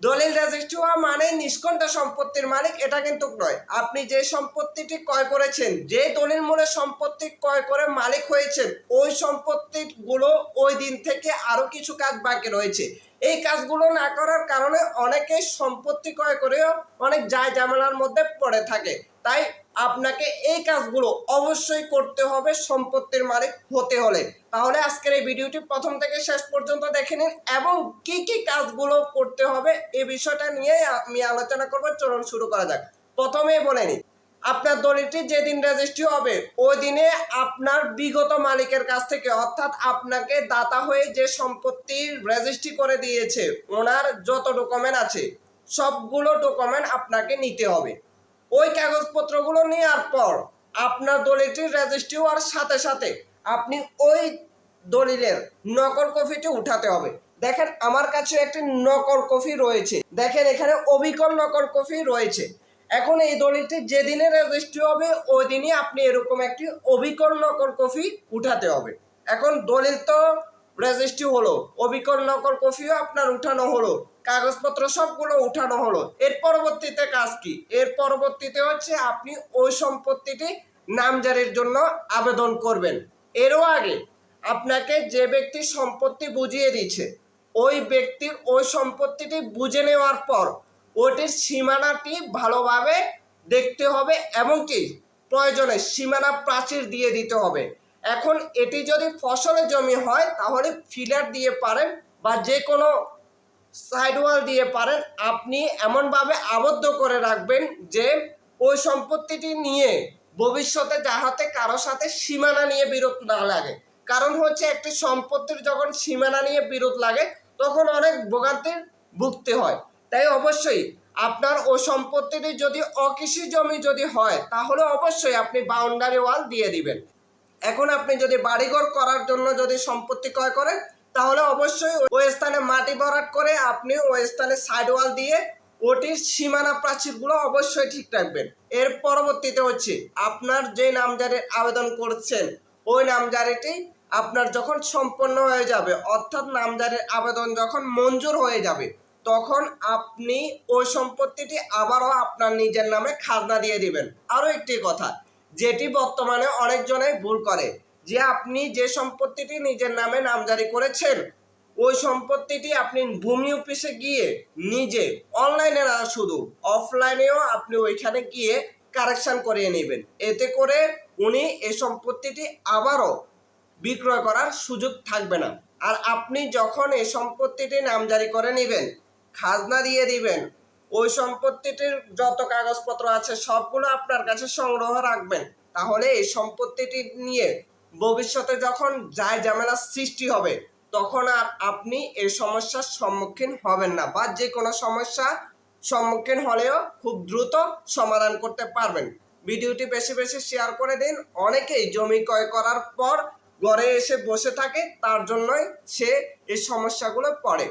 দলিল রেজিস্ট্রি মানে নিষ্কণ্ঠ সম্পত্তির মালিক, এটা কিন্তু নয়। আপনি যে সম্পত্তিটি ক্রয় করেছেন, যে দলিল মূলে সম্পত্তি ক্রয় করে মালিক হয়েছেন, ওই সম্পত্তিগুলো ওই দিন থেকে আরও কিছু কাজ বাকি রয়েছে। এই কাজগুলো না করার কারণে অনেকে সম্পত্তি ক্রয় করেও অনেক যায় ঝামেলার মধ্যে পড়ে থাকে। তাই আপনাকে এই কাজগুলো অবশ্যই করতে হবে, সম্পত্তির মালিক হতে হলে। তাহলে আজকের এই ভিডিওটি প্রথম থেকে শেষ পর্যন্ত দেখে নিন এবং কি কি কাজগুলো করতে হবে এই বিষয়টা নিয়ে আমি আলোচনা করব। চলুন শুরু করা যাক। প্রথমেই বলে নিই, আপনার দলিলটি যেদিন রেজিস্ট্রি হবে, ওই দিনে আপনার বিগত মালিকের কাছ থেকে, অর্থাৎ আপনাকে দাতা হয়ে যে সম্পত্তি রেজিস্ট্রি করে দিয়েছে, ওনার যত ডকুমেন্ট আছে, সবগুলো ডকুমেন্ট আপনাকে নিতে হবে। ওই কাগজপত্রগুলো নেওয়ার পর আপনার দলিলটি রেজিস্ট্রি হওয়ার সাথে সাথে আপনি ওই দলিলের নকল কপিটি উঠাতে হবে। দেখেন, আমার কাছে একটি নকল কপি রয়েছে। দেখেন, এখানে অবিকল নকল কপি রয়েছে। এখন এই দলিলটি যেদিনে রেজিস্ট্রি হবে ওই দিনই আপনি এরকম একটি অবিকল নকল কপি উঠাতে হবে। এখন দলিল তো রেজিস্ট্রি হলো অবিকল নকল কপিও আপনার উঠানো হলো, কাগজপত্র সবগুলো উঠানো হলো। এর পরবর্তীতে কাজ কি? এর পরবর্তীতে হচ্ছে আপনি ওই সম্পত্তিটি নামজারির জন্য আবেদন করবেন। এরও আগে আপনাকে যে ব্যক্তি সম্পত্তি বুঝিয়ে দিচ্ছে ওই ব্যক্তির ওই সম্পত্তিটি বুঝে নেওয়ার পর ওটির সীমানাটি ভালোভাবে দেখতে হবে এবং কি? প্রয়োজনে সীমানা প্রাচীর দিয়ে দিতে হবে। এখন এটি যদি ফসলের জমি হয়, তাহলে ফিলার দিয়ে পারেন বা যে কোনো সাইড ওয়াল দিয়ে পারেন। আপনি এমনভাবে আবদ্ধ করে রাখবেন যে ওই সম্পত্তিটি নিয়ে ভবিষ্যতে যাহাতে কারও সাথে সীমানা নিয়ে বিরোধ না লাগে। কারণ হচ্ছে একটি সম্পত্তির যখন সীমানা নিয়ে বিরোধ লাগে, তখন অনেক ভোগান্তির ভুগতে হয়। তাই অবশ্যই আপনার ওই সম্পত্তিটি যদি অকৃষি জমি যদি হয়, তাহলে অবশ্যই আপনি বাউন্ডারি ওয়াল দিয়ে দিবেন। এখন আপনি যদি বাড়িঘর করার জন্য যদি সম্পত্তি ক্রয় করেন, তাহলে অবশ্যই ওই স্থানে মাটি ভরাট করে আপনি ওই স্থানে সাইড ওয়াল দিয়ে ওটির সীমানা প্রাচীরগুলো অবশ্যই ঠিক রাখবেন। এর পরবর্তীতে হচ্ছে আপনার যে নামজারির আবেদন করছেন, ওই নামজারিটি আপনার যখন সম্পন্ন হয়ে যাবে, অর্থাৎ নামজারির আবেদন যখন মঞ্জুর হয়ে যাবে, তখন আপনি ওই সম্পত্তিটি আবারও আপনার নিজের নামে খাজনা দিয়ে দিবেন। আরও একটি কথা যেটি বর্তমানে অনেকজনেই ভুল করে, যে আপনি যে সম্পত্তিটি নিজের নামে নামজারি করেছেন, ওই সম্পত্তিটি আপনি ভূমি অফিসে গিয়ে নিজে অনলাইনে না, শুধু অফলাইনেও আপনি ওইখানে গিয়ে কারেকশন করিয়ে নেবেন। এতে করে উনি এই সম্পত্তিটি আবারও বিক্রয় করার সুযোগ থাকবে না। আর আপনি যখন এই সম্পত্তিটি নামজারি করে নেবেন, খাজনা দিয়ে দিবেন ওই সম্পত্তিটির যত কাগজপত্র আছে সবগুলো আপনার কাছে সংগ্রহ রাখবেন। তাহলে এই সম্পত্তিটি নিয়ে ভবিষ্যতে যখন যায় ঝামেলার সৃষ্টি হবে, তখন আর আপনি এই সমস্যার সম্মুখীন হবেন না বা যে কোনো সমস্যা সম্মুখীন হলেও খুব দ্রুত সমাধান করতে পারবেন। ভিডিওটি বেশি বেশি শেয়ার করে দিন। অনেকেই জমি ক্রয় করার পর ঘরে এসে বসে থাকে, তার জন্যই সে এই সমস্যাগুলো পড়ে।